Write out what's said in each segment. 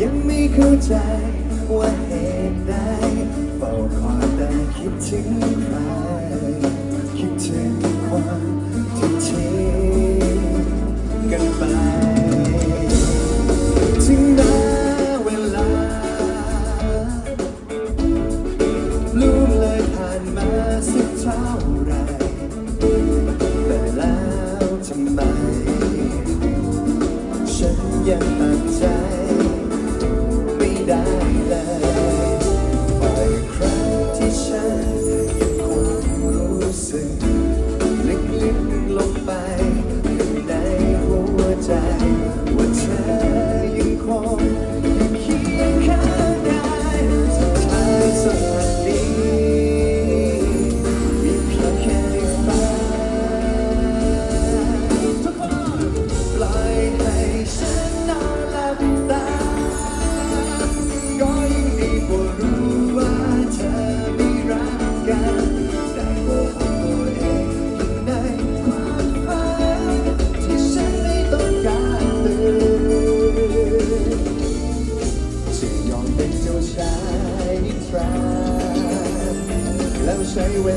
ยังไม่เข้าใจว่าเหตุใดเฝ้าคอยแต่คิดถึงใคร side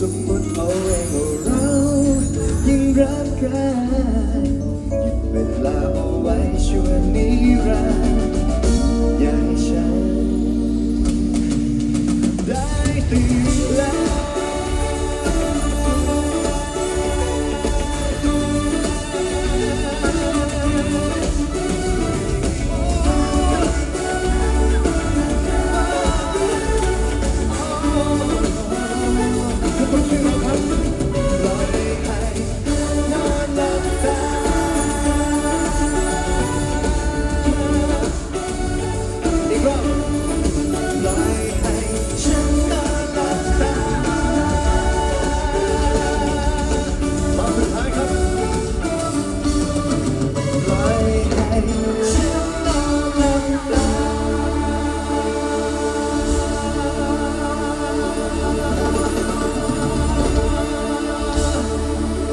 สมมติเอาเองว่าเรายังรักกันหยุดเวลาเอาไว้ชั่วนิรันรย่าให้ฉันได้ตื่นแล้ว